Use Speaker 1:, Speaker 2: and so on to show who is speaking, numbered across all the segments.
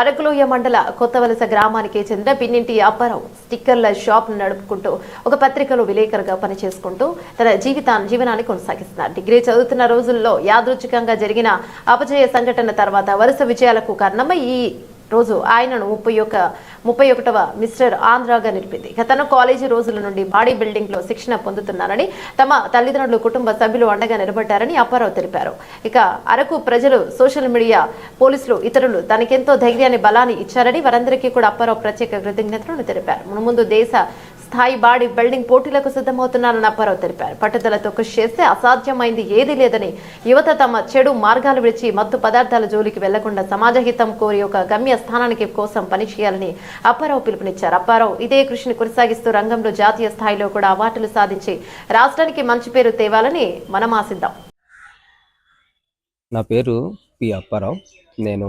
Speaker 1: అరకులోయ మండల కొత్తవలస గ్రామానికి చెందిన పిన్నింటి అప్పారావు స్టిక్కర్ల షాప్ నడుపుకుంటూ ఒక పత్రికలో విలేకరుగా పనిచేసుకుంటూ తన జీవితాన్ని జీవనాన్ని కొనసాగిస్తున్నారు. డిగ్రీ చదువుతున్న రోజుల్లో యాదృచ్ఛికంగా జరిగిన అపజయ సంఘటన తర్వాత వరుస విజయాలకు కారణమై ఈ రోజు ఆయనను ముప్పై ఒక ముప్పై ఒకటవ మిస్టర్ ఆంధ్రాగా నిలిపింది. గతను తన కాలేజీ రోజుల నుండి బాడీ బిల్డింగ్లో శిక్షణ పొందుతున్నారని తమ తల్లిదండ్రులు కుటుంబ సభ్యులు అండగా నిలబడ్డారని అప్పారావు తెలిపారు. ఇక అరకు ప్రజలు సోషల్ మీడియా పోలీసులు ఇతరులు తనకెంతో ధైర్యాన్ని బలాన్ని ఇచ్చారని వారందరికీ కూడా అప్పారావు ప్రత్యేక కృతజ్ఞతలను తెలిపారు. మునుముందు దేశ స్థాయి బాడీ బిల్డింగ్ పోటీలకు సిద్ధమవుతున్నారని అప్పారావు తెలిపారు. పట్టుదలతో కృషి చేస్తే అసాధ్యమైంది ఏదీ లేదని యువత తమ చెడు మార్గాలు విడిచి మత్తు పదార్థాల జోలికి వెళ్ళకుండా సమాజ హితం కోరి ఒక గమ్య స్థానానికి కోసం పనిచేయాలని అప్పారావు పిలుపునిచ్చారు. అప్పారావు ఇదే కృషిని కొనసాగిస్తూ రంగంలో జాతీయ స్థాయిలో కూడా అవార్డులు సాధించి రాష్ట్రానికి మంచి పేరు తేవాలని మనం ఆశిద్దాం
Speaker 2: నా పేరు పి అప్పారావు. నేను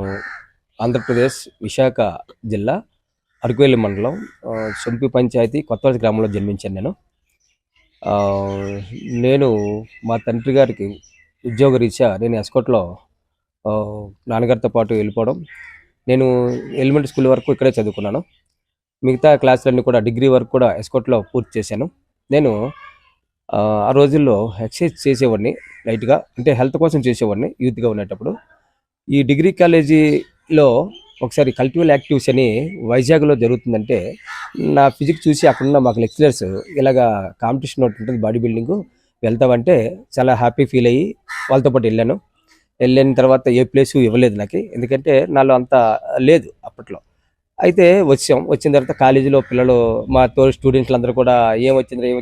Speaker 2: ఆంధ్రప్రదేశ్ విశాఖ జిల్లా అరకువెల్లి మండలం సొంపి పంచాయతీ కొత్తవలస గ్రామంలో జన్మించాను నేను. నేను మా తండ్రి గారికి ఉద్యోగరీత్యా నేను ఎస్కోట్లో నాన్నగారితో పాటు వెళ్ళిపోవడం. నేను ఎలిమెంటరీ స్కూల్ వరకు ఇక్కడే చదువుకున్నాను. మిగతా క్లాసులన్నీ కూడా డిగ్రీ వరకు కూడా ఎస్కోట్లో పూర్తి చేశాను. నేను ఆ, ఆ రోజుల్లో ఎక్సర్సైజ్ చేసేవాడిని లైట్గా అంటే హెల్త్ కోసం చేసేవాడిని యూత్గా ఉండేటప్పుడు. ఈ డిగ్రీ కాలేజీలో ఒకసారి కల్టివల్ యాక్టివ్స్ అని వైజాగ్లో జరుగుతుందంటే నా ఫిజిక్స్ చూసి అక్కడున్న మాకు లెక్చరర్స్ ఇలాగా కాంపిటీషన్ ఒకటి ఉంటుంది బాడీ బిల్డింగ్ వెళ్తామంటే చాలా హ్యాపీ ఫీల్ అయ్యి వాళ్ళతో పాటు వెళ్ళాను. వెళ్ళిన తర్వాత ఏ ప్లేసు ఇవ్వలేదు నాకు ఎందుకంటే నాలో అంత లేదు అప్పట్లో. అయితే వచ్చాం వచ్చిన తర్వాత కాలేజీలో పిల్లలు మా తో స్టూడెంట్లు అందరూ కూడా ఏం వచ్చింది ఏం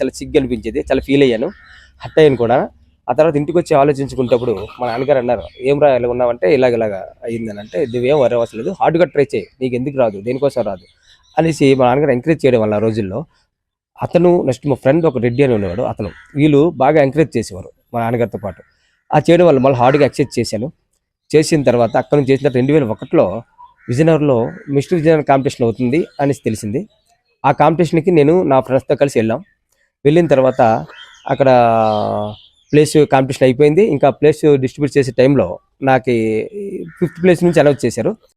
Speaker 2: చాలా సిగ్గు అనిపించేది చాలా ఫీల్ అయ్యాను. హట్ అయ్యాను కూడా. ఆ తర్వాత ఇంటికి వచ్చి ఆలోచించుకుంటప్పుడు మా నాన్నగారు అన్నారు ఏం రా ఇలా ఉన్నావంటే ఇలాగ ఇలాగ అయ్యిందని అంటే నువ్వేం వరే లేదు హార్డ్గా ట్రై చేయి నీకు ఎందుకు రాదు దేనికోసం రాదు. అనేసి మా నాన్నగారు ఎంకరేజ్ చేయడం వల్ల ఆ రోజుల్లో అతను నెక్స్ట్ మా ఫ్రెండ్ ఒక రెడ్డి అని ఉండేవాడు అతను వీళ్ళు బాగా ఎంకరేజ్ చేసేవారు మా నాన్నగారితో పాటు. ఆ చేయడం వల్ల మళ్ళీ హార్డ్గా ఎక్సైజ్ చేశాను. చేసిన తర్వాత అక్కడ నుంచి చేసిన రెండు వేల ఒకటిలో విజయనగరంలో మిస్టర్ విజయనగరం కాంపిటీషన్ అవుతుంది అనేసి తెలిసింది. ఆ కాంపిటీషన్కి నేను నా ఫ్రెండ్స్తో కలిసి వెళ్ళాం. వెళ్ళిన తర్వాత అక్కడ ప్లేస్ కాంపిటీషన్ అయిపోయింది. ఇంకా ప్లేస్ డిస్ట్రిబ్యూట్ చేసే టైంలో నాకు ఫిఫ్త్ ప్లేస్ నుంచి అనౌన్స్ చేశారు.